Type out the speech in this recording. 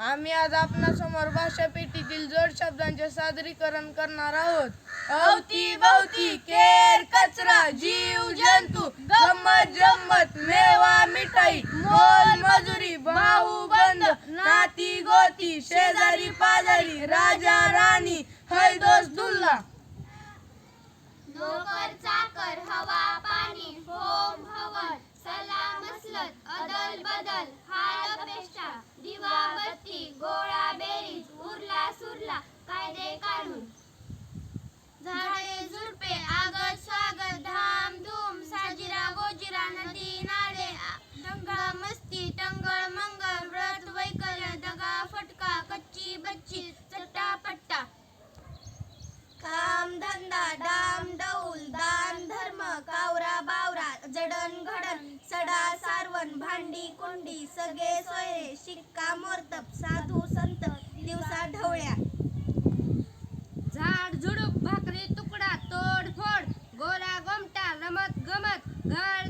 आम्ही आज आपणासमोर भाषा पेटीतील जोड शब्दांचे सादरीकरण करणार आहोत. अवती भवती केर कचरा जीव जंतू गंमत जम्मत मेवा मिठाई मोल मजुरी भाऊ बंद नाती गोती शेजारी पाजारी राजा राणी हैदोस दुल्ला. अदल बदल हाल दिवा बत्ती गोळा बेरीज उरला सुरला. कायदे काढून. कोंडी सगळे सोयरे शिक्का मोरतप साधू संत दिवसा ढवळ्या. झाड झुडूप भाकरी तुकडा तोडफोड गोरा गोमटा रमत गमत घड